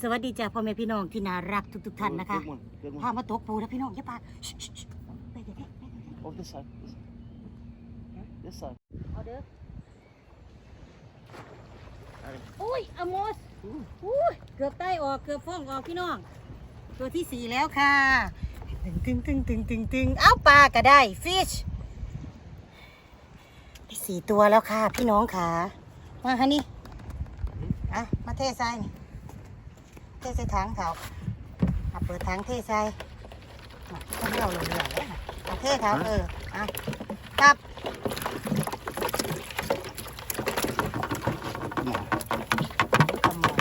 สวัสดีจ้าพ่อแม่พี่น้องที่น่ารักทุกๆท่านนะคะ Good one. Good พา one. มาตกปูนะพี่น้องอย่าปาชิชิชิไปเดี๋ยวนี้ไปเดี๋ยวนี้ Oh, this side. This side. This side. เอาเด้อ Alright. อุ้ยอโมสอุ้ยเกือบใต้ออกเกือบฟ้องออกพี่น้อง ตัวที่สี่แล้วค่ะตึงตึงตึงตึงตึงตึงเอ้าปลาก็ได้ฟิชได้สี่ตัวแล้วค่ะ พี่น้องค่ะมาฮะนี่อะมาเทใส่นี่ เทใส่ถังเขาอะเปิดถังเทใส่อะต้องเอาลงเรือแล้วนะเอาเทเขาเอออะครับ Come on. ขโมย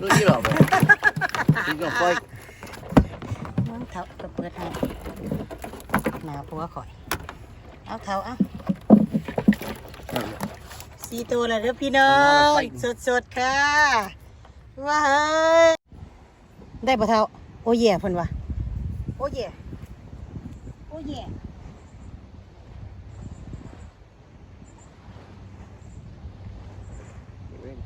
Look, get off it. He's gonna fight. มึงเถาก็เปิดให้หนาผัวข่อย เอาเถาเอาสี่ตัวแล้วเด้อพี่น้องสดสดๆค่ะ ว้าเฮ้ยได้ปะเท่า โอ้เย่เพิ่นวะโอ้เย่โอ้เย่ Get ready.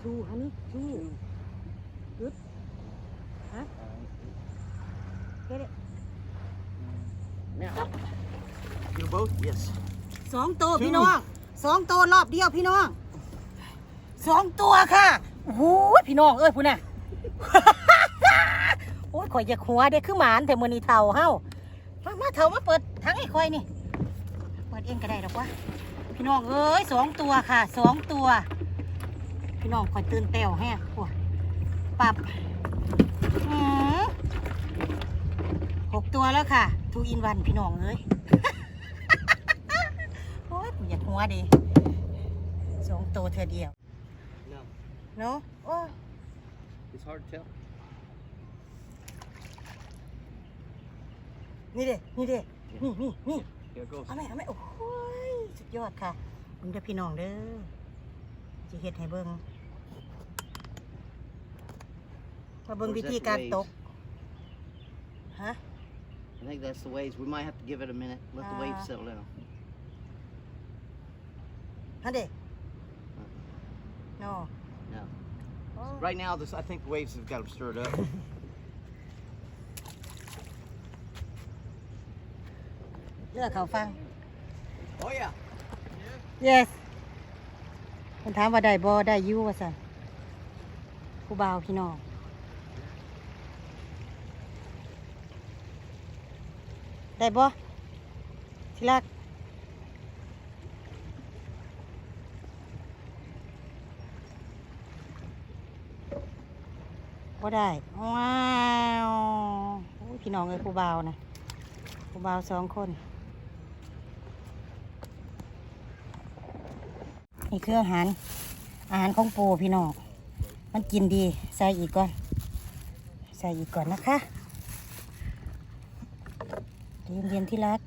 ทูฮันนี่ทูกึดฮะเฮ็ด Now. You both? Yes. สองตัวพี่น้องสองตัวรอบเดียวพี่น้องสองตัวค่ะโอ้โหพี่น้องเอ้ยพุ่นน่ะ โอ้ยข่อยอยากหัวเด็กคือหมานแต่มือนี้เท่าเฮามามาเท่ามาเปิดทั้งไอ้ข่อยนี่เปิดเองก็ได้หรอกวะพี่น้องเอ้ยสองตัวค่ะสองตัว พี่น้องข่อยตื่นเต้วแห้งปวดปรับอืมหกตัวแล้วค่ะทูอินวันพี่น้องเอ้ยโอ้ยกูอยาก หัวดิสองตัวเธอเดียว No. เนาะโอ้ย It's hard to tell. นี่เด้นี่เด้นี่นี่นี่ Here it goes. เอาไหมเอาไหมโอ้ยสุดยอดค่ะมึงเด้อพี่น้องเด้อจะเฮ็ดให้เบิ่งมาเบิ่ง Or is วิ that ธี the การ waves? ตกฮะ I think that's the waves. We might have to give it a minute. Let the waves Ah. settle down. ฮะเด้โน No. โอ้ Right now, this I think the waves have got them stirred up. เลือกเขาฟัง oh yeah. yes คนถามว่าได้บ่ได้อยู่ว่าสั่นผู้บ่าวพี่น้อง ได้บ่ที่รัก บ่ได้ ว้าวพี่น้องเอ้ยผู้บ่าวนะผู้บ่าวสองคน นี่คืออาหาร อาหารของปูพี่น้อง มันกินดี ใส่อีกก่อน ใส่อีกก่อนนะคะเย็นเย็นที่รัก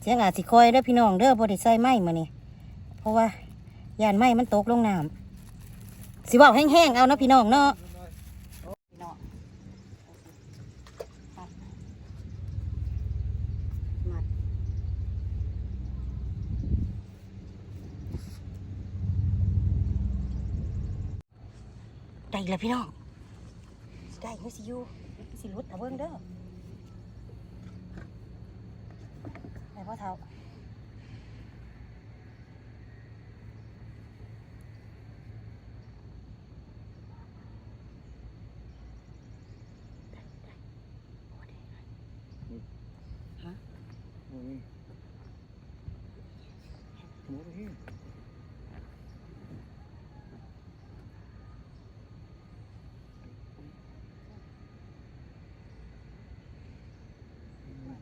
เสียงอาจสิคอยเด้อพี่น้องเด้อบ่ได้ใส่ไม้มานี่เพราะว่า ยานไม้มันตกลงน้ำสิว่าแห้งๆเอานะพี่น้องเนาะได้อีกแล้วพี่น้องได้เฮ้ยสิอยูสิรุดเอาเบิ้งเด้อไหนพ่อเท้า in. Come over here.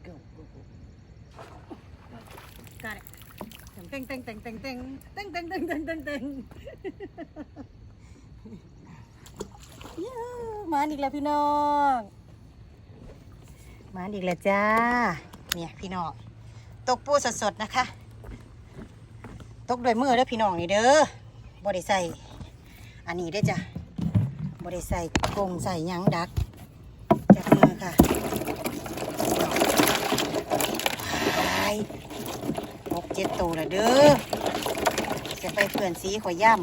Go, go, go. Got it. Ding, ding, ding, ding, ding. Ding, ding, ding, ding, ding, ding. มาอีกแล้วพี่น้อง มาอีกแล้วจ้า เนี่ยพี่น้อง ตกปูสดๆนะคะ ตกด้วยมือเด้อพี่น้องนี่เด้อบริใส่อันนี้ได้อจ้ะบริใส่กรงใส่หยังดักค่ะไปหกเจ็ดตัวละเด้อจะไปเพื่อนสีขอยย่ I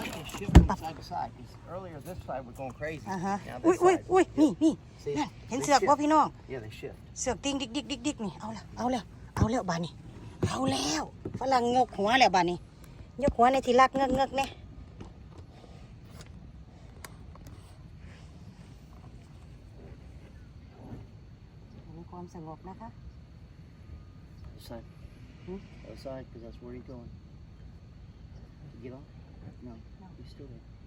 like to shift from side to side. 'cause Earlier this side was going crazy. ำอ่าฮะ Now อุ้ย this อุ้ย side. อุ้ยนี่นี่ See? นั่นเห็น They เสือกว่า shift. พี่น้อง Yeah, they shift. เสือกติ้งดิกดิกดิกดิกนี่ เอาละเอาแล้ว เอาแล้วบานนี่เอาแล้วฝรั่งงกหัวแล้วบานนี่ยกหัวในที่รักเงกเงกเนี่ยมีความสงบนะคะ This side. Hmm? Other side, because that's where he's going. You get off? No. No. He's still there.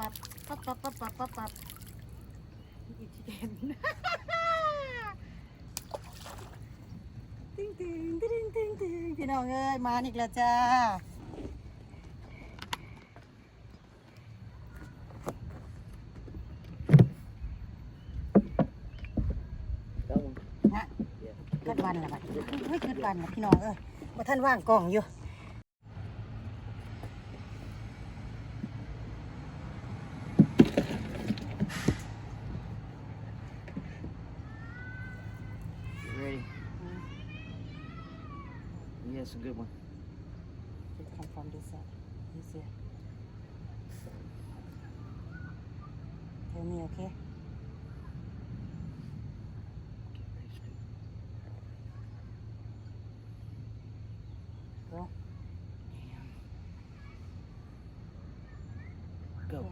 ปับปับปับปับปับปับปับอีกทีเห็นบปั๊ติ้งติ้งบปั๊ติ้งพี่น้องเอ้ยมาอีกบปั๊จ้านะเกิบปันละบัดเฮ้ยเกิบปั๊บปั๊บปั๊บปั๊บปั๊บปั๊บปั๊บปั๊บปั๊บปั๊บปั๊บปั๊บปั๊บปั๊บปั๊บปั๊บปั๊พี่น้องเบปั๊าท่านว่าบปั๊องอยู่ Yeah, it's a good one. It come from this side. This here. Tell me, okay? Go. Go.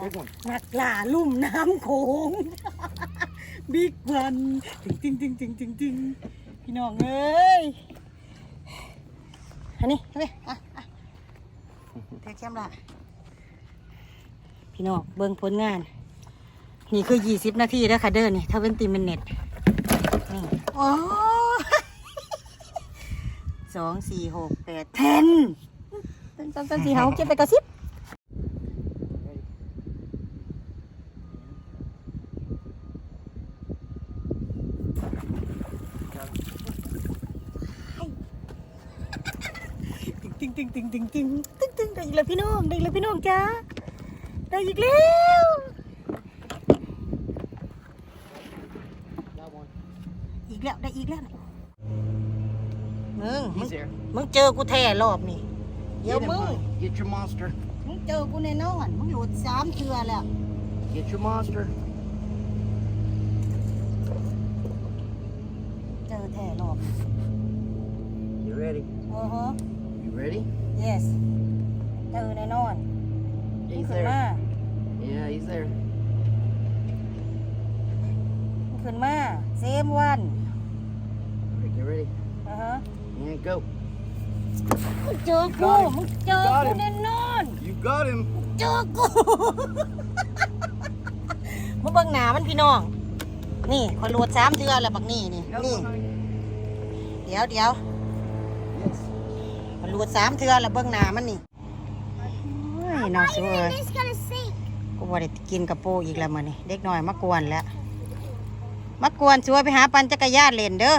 Big one. นักล่าลุ่มน้ำโขง บิ๊กวันติงติงติงติงติงติง พี่น้องเอ้ยอันนี้เอาไปอะอะเทคแคมละพี่น้องเบิ่งผลงาน นี่คือ20นาทีแล้วค่ะเด้อนี่ถ้าเป็นตีมันเน็ตนี่โอ้สองสี่หกแปดเทนเป็นสองสามสี่ห้าหกเจ็ดแปดเก้าสิบ ตึงตึงตึงตึงตึงตึงตึงได้อีกแล้วพี่น้องได้อีกแล้วพี่น้องจ้าได้อีกแล้วอีกแล้วได้อีกแล้วมึงมึงมึงเจอกูแท้รอบนี่เดี๋ยวมึง Get your monster. มึงเจอกูแน่นอนมึงหลุดสามเทือแล้ว Get your monster. เจอแท้รอบ You ready? โอ้โห You ready? yes เจอแน่นอนมึง He's ขึ้นมา there. Yeah, he's there. มึงขึ้นมา เซมวัน Alright, get ready. อ่าฮะ And go. มึงเจอกู Got him. มึงเจอ Got กู him. แน่นอน You got him. เจอกู มาเบิ่งหนามันพี่น้อง นี่คอยโหลดสามเทือแล้วบักนี่นี่ That นี่ one, honey. เดี๋ยวเดี๋ยว Yes. คอยโหลดสามเทือแล้วเบิ่งหนามันนี่โอ้ยน้องสวย It's gonna sink. กูว่าได้กินกระโปรงอีกแล้วมื้อนี้เด็กน้อยมากวนแล้วมากวนสวยไปหาปั่นจักรยานเล่นเด้อ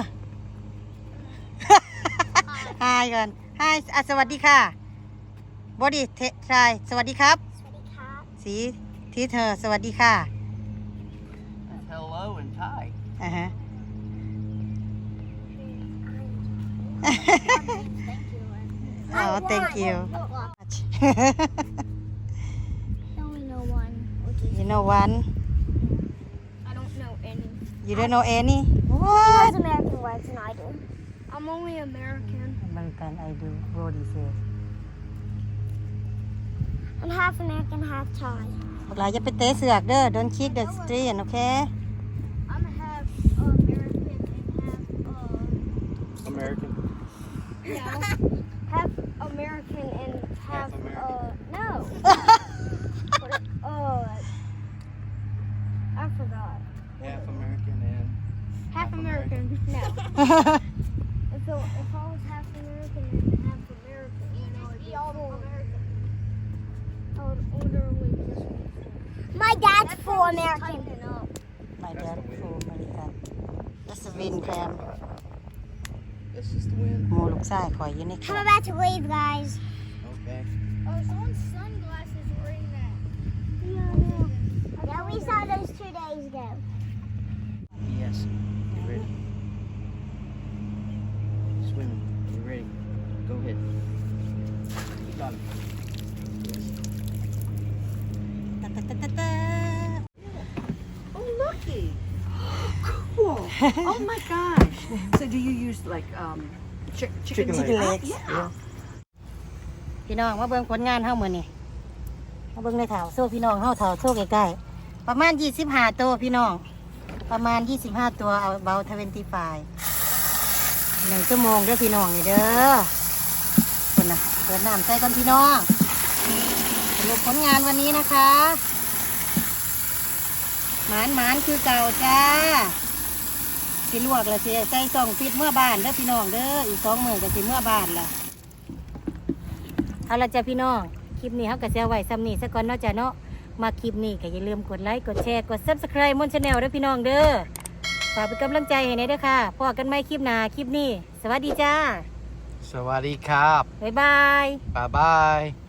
ฮายก่อนฮายอะสวัสดีค่ะบอดี้เททรายสวัสดีครับ สีที่เธอสวัสดีค่ะ That's hello and Thai. อ่าฮะ Thank you. Oh, thank you. I only know one, which is you know one I don't know any. you don't know any He what has American rights and I do. I'm only American. American I do Brody says I'm half American, half Thai. พวกเราจะไปเตะเสือกเด้อ don't kick the street โอเค I'm half American and half uh American. yeah, No. And so if I was half American and half American, then I would be full. I would literally just My dad's full American. My dad for America That's a wind fan This is the wind. หมูลูกชายคอยอยู่ในแค I'm ม about to leave, guys. Okay. Oh, someone's sunglasses were in that. Yeah, yeah. Yeah, we saw those two days ago. Yes. You got it. Yes. ตะตะตะตะตะ Oh, looky. Cool. oh my gosh. So do you use like um chick chicken, Chicken Chicken legs? legs Yeah. พี่น้องมาเบิ่งผลงานเฮามื้อนี้มาเบิ่งในแถวโซ่พี่น้องเฮาแถวโซ่ใกล้ๆประมาณ25ตัวพี่น้อง ประมาณ25ตัวเอาเบา25หนึ่งชั่วโมงเด้อพี่น้องนี่เด้อ คนนะเปิดน้ำใส่ก่อนพี่น้องสรุปผลงานวันนี้นะคะหมานหมานคือเก่าจ้าสิลวกล้วสิใส่ซองฟิตเมื่อบ้านเด้อพี่น้องเด้ออีกสองมื้อก็สิเมื่อบ้านละเอาละจ้ะพี่น้องคลิปนี้เขาก็จะเอาไว้ซ้ำนี้ซะก่อนเนาะจ้ะเนาะมาคลิปนี้ก็อย่าลืมกดไลค์กดแชร์กด subscribe มอนชาแนลด้วยพี่น้องเด้อฝากเป็นกำลังใจให้หน่อยเด้อค่ะพอกันไหมคลิปหน้าคลิปนี้ สวัสดีจ้า Sawadee Kap. บ๊ายบาย Bye bye.